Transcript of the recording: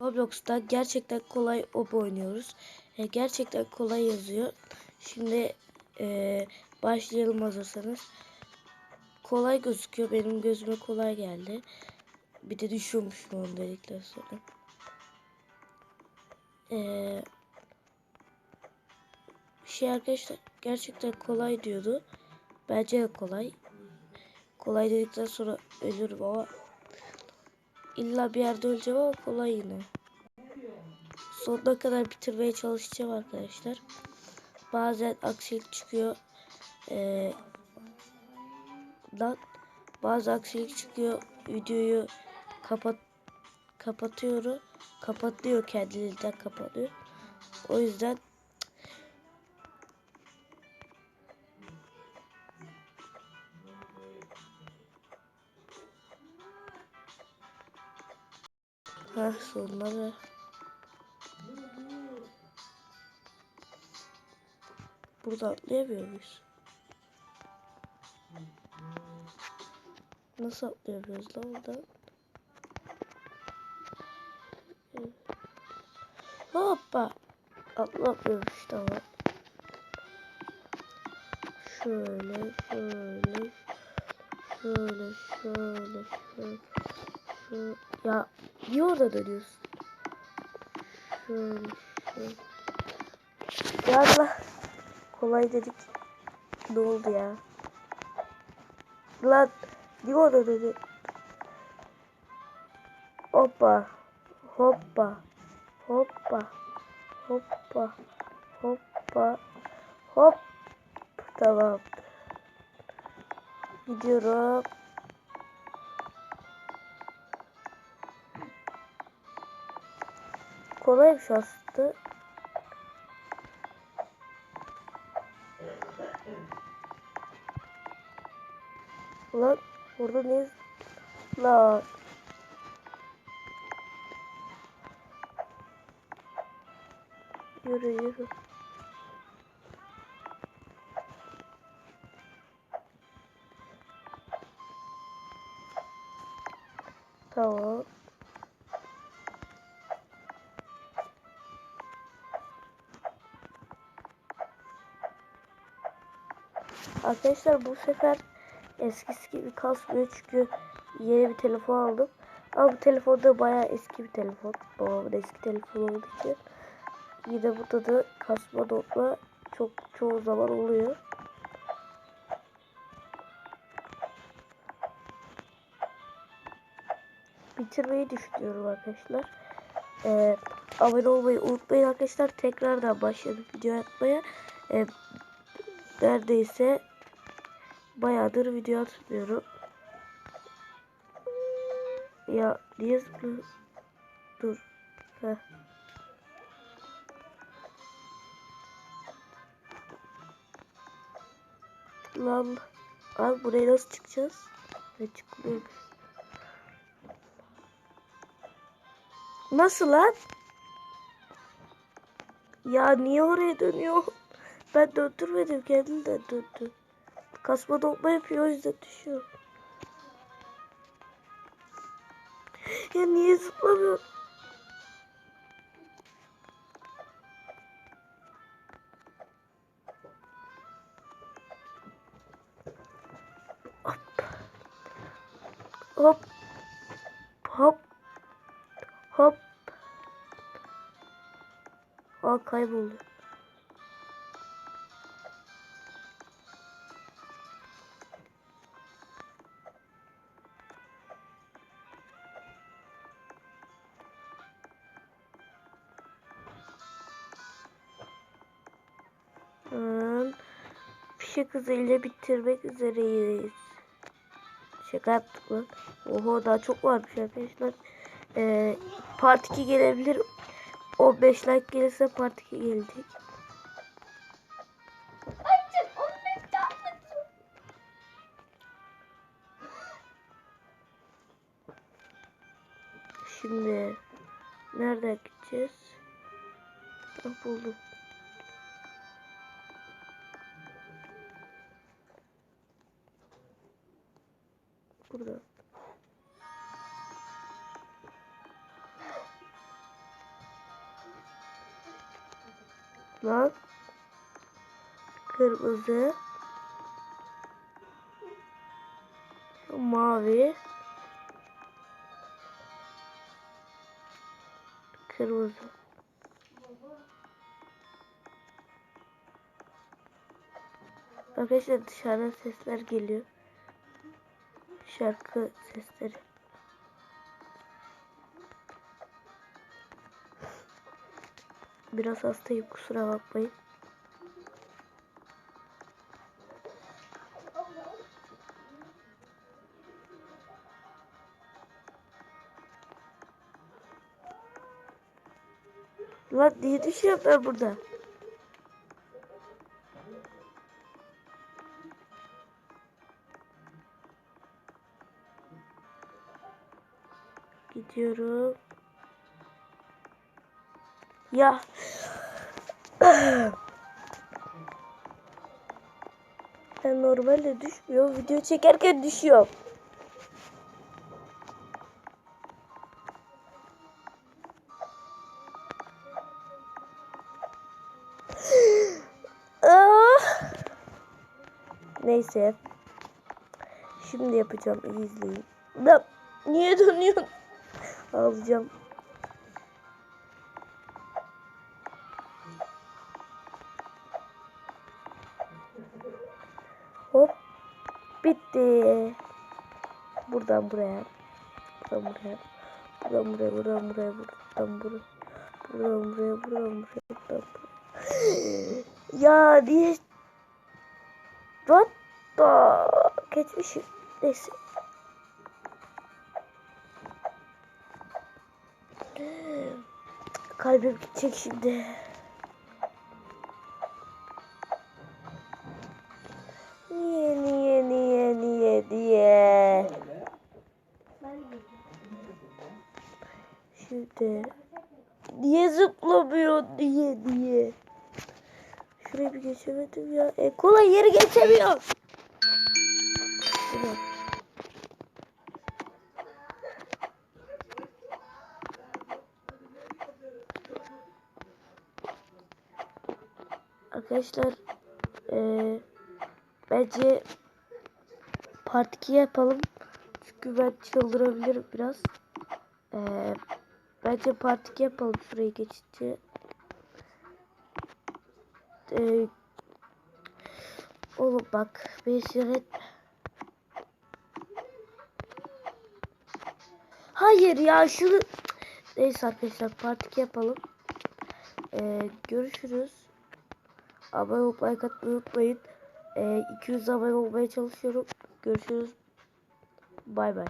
Roblox'ta gerçekten kolay op oynuyoruz. E, gerçekten kolay yazıyor. Şimdi e, başlayalım hazırsanız. Kolay gözüküyor. Benim gözüme kolay geldi. Bir de düşüyormuşum onu dedikten sonra. E, şey arkadaşlar gerçekten kolay diyordu. Bence de kolay. Kolay dedikten sonra ölürüm ama illa bir yerde öleceğim ama kolay yine. Sonuna kadar bitirmeye çalışacağım arkadaşlar. Bazen aksilik çıkıyor. Ee, bazı aksilik çıkıyor. Videoyu kapat kapatıyorum. Kapatıyor kendiliğinden kapanıyor. O yüzden Ha sonları. Burada atlayamıyor muyuz? Nasıl atlayamıyoruz lan buradan? Hoppa. Atlamıyormuş tamam. Şöyle şöyle şöyle şöyle şöyle şöyle ya niye orada dönüyorsun? Şöyle şöyle. Ya Allah. Kolay dedik. Ne oldu ya? Lan niye orada dedi hoppa hoppa hoppa hoppa hoppa hop. Tamam. Gidiyorum kolaymış aslında Lan burada ne? Lan. Yürü yürü. Tamam. Arkadaşlar bu sefer eskisi gibi kasmıyor çünkü yeni bir telefon aldım. Ama bu telefon da bayağı eski bir telefon. Babamın eski telefonu olduğu için. Yine burada da kasma notla çok çoğu zaman oluyor. Bitirmeyi düşünüyorum arkadaşlar. Ee, abone olmayı unutmayın arkadaşlar. Tekrardan başladım video atmaya. Ee, neredeyse bayağıdır video atmıyorum. Ya niye? Dur. Heh. Lan. Abi buraya nasıl çıkacağız? Ne çıkmıyor. Nasıl lan? Ya niye oraya dönüyor? Ben döndürmedim kendinden döndü. Kasma dolma yapıyor o yüzden düşüyor. Ya niye zıplamıyor? Hop. Hop. Hop. Hop. Aa kayboldu. Fişek hızıyla bitirmek üzereyiz. Şaka yaptık lan. Oho daha çok varmış arkadaşlar. Ee, part 2 gelebilir. O 5 like gelirse part 2 gelecek. Şimdi nereden gideceğiz? Ah, buldum. burada. Lan. Kırmızı. Mavi. Kırmızı. Arkadaşlar dışarıdan sesler geliyor. Şarkı sesleri. Biraz hastayım kusura bakmayın. Lan niye düşüyorum ben burada? Gidiyorum. Ya. Ben normalde düşmüyor. Video çekerken düşüyor. Ah! Neyse. Şimdi yapacağım. iyi izleyin. Da niye dönüyorsun? Alacağım. Hop. Bitti. Buradan buraya. Buradan buraya. Buradan buraya, buradan buraya, buradan buraya. Buradan buraya, buradan buraya, buradan buraya. Ya niye? What the? Geçmişim. Neyse. Kalbim gidecek şimdi. Niye niye niye niye diye. Şimdi. Niye zıplamıyor diye diye. Şurayı bir geçemedim ya. E kolay yeri geçemiyor. Arkadaşlar eee bence part 2 yapalım. Çünkü ben çıldırabilirim biraz. Eee bence part 2 yapalım şurayı geçince. Eee oğlum bak beni sinir. Hayır ya şunu Neyse arkadaşlar part 2 yapalım. Eee görüşürüz. Abone olup like atmayı unutmayın. Ee, 200 abone olmaya çalışıyorum. Görüşürüz. Bay bay.